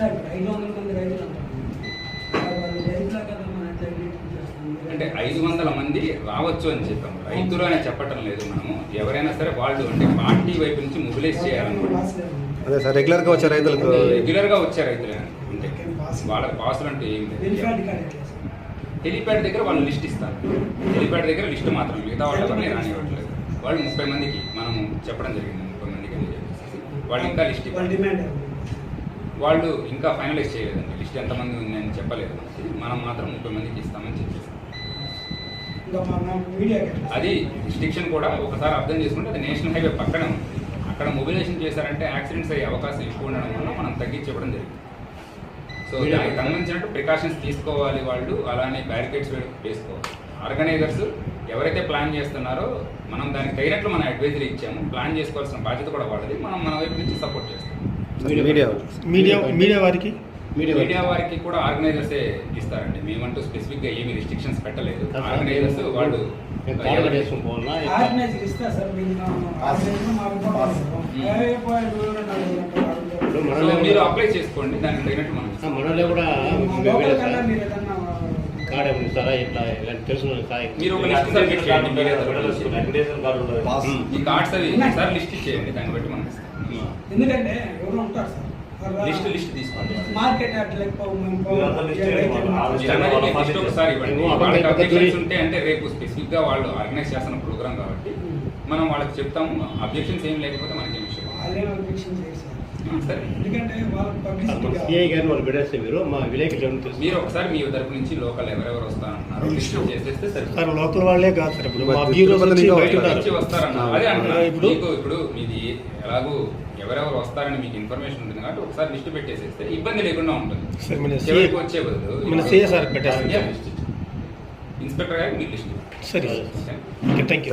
ఐదు వందల మంది రైతులు అంటే ఐదు వందల మంది రావచ్చు అని చెప్పాము. రైతులు అని చెప్పటం లేదు మనము. ఎవరైనా సరే వాళ్ళు అంటే పార్టీ వైపు నుంచి మొబిలైజ్ చేయాలనుకుంటున్నాం అదే సార్ రెగ్యులర్గా వచ్చే రైతులకు రెగ్యులర్గా వచ్చే రైతులే అంటే వాళ్ళకి పాసులు అంటే ఏం? హెలిప్యాడ్ దగ్గర వాళ్ళు లిస్ట్ ఇస్తారు. హెలిప్యాడ్ దగ్గర లిస్ట్ మాత్రం మిగతా వాళ్ళు ఎవరిని రానివ్వట్లేదు. వాళ్ళు ముప్పై మందికి మనం చెప్పడం జరిగింది ముప్పై మందికి అని చెప్పేసి. వాళ్ళు ఇంకా లిస్ట్ ఇవ్వాలి? వాళ్ళు ఇంకా ఫైనలైజ్ చేయలేదండి. లిస్ట్ ఎంతమంది ఉందని చెప్పలేదు. మనం మాత్రం ముప్పై మందికి ఇస్తామని చెప్పేసి? అది రిస్ట్రిక్షన్ కూడా ఒకసారి అర్థం చేసుకుంటే అది నేషనల్ హైవే పక్కనే ఉంది. అక్కడ మొబిలైజేషన్ చేశారంటే యాక్సిడెంట్స్ అయ్యే అవకాశం ఎక్కువ ఉండడం వల్ల మనం తగ్గించి ఇవ్వడం జరిగింది. సో దానికి సంబంధించినట్టు ప్రికాషన్స్ తీసుకోవాలి వాళ్ళు. అలానే బ్యారికేడ్స్ వేసుకోవాలి. ఆర్గనైజర్స్ ఎవరైతే ప్లాన్ చేస్తున్నారో మనం దానికి తగినట్లు మనం అడ్వైజరీ ఇచ్చాము. ప్లాన్ చేసుకోవాల్సిన బాధ్యత కూడా వాళ్ళది. మనం మన వైపు నుంచి సపోర్ట్ చేస్తాం మీడియా మీడియా. మీడియా వారికి? మీడియా వారికి. కూడా ఆర్గనైజర్సే ఇస్తారండి. మేమంటూ స్పెసిఫిక్గా ఏమి రిస్ట్రిక్షన్స్ పెట్టలేదు. ఆర్గనైజర్స్ వాళ్ళు మీరు అప్లై చేసుకోండి దానికి తగినట్టు మనం కూడా మా మొబైల్ కన్నా మీరు ఏదన్నా కార్డు ఏమైనా ఇస్తారా ఇట్లా ఇలాంటి మీరు ఒక లిస్ట్ సబ్మిట్ చేయండి మీరే తరపున. ఈ కార్డ్స్ అవి ఒకసారి లిస్ట్ ఇచ్చేయండి దాన్ని బట్టి మనం ఇస్తాం ఎందుకంటే ఎవరు ఉంటారు సార్ లిస్ట్ లిస్ట్ తీసుకోండి మార్కెట్ మేము ఆ ఒకసారి ఇవ్వండి వాళ్ళకి అబ్జెక్షన్స్ ఉంటే అంటే రేపు స్పెసిఫిక్గా వాళ్ళు ఆర్గనైజ్ చేస్తున్న ప్రోగ్రామ్ కాబట్టి మనం వాళ్ళకి చెప్తాము. అబ్జెక్షన్స్ ఏం లేకపోతే మనకి విషయం వాళ్ళేం objection చేయరు సార్. వాళ్ళు పెట్టేస్తే మీరు మా విలేకరులు మీరు ఒకసారి మీ తరపు నుంచి లోకల్ ఎవరెవరు వస్తారంటున్నారు లిస్ట్ చేసేస్తే సరే లోకల్ వాళ్ళే కాదు సార్ ఇప్పుడు మీది ఎలాగో ఎవరెవరు వస్తారని మీకు ఇన్ఫర్మేషన్ ఉంటుంది కాబట్టి ఒకసారి లిస్ట్ పెట్టేసేస్తే ఇబ్బంది లేకుండా ఉంటుంది. వచ్చే బదులు సార్. ఇన్స్పెక్టర్ గారికి మీరు లిస్ట్. సరే థ్యాంక్ యూ.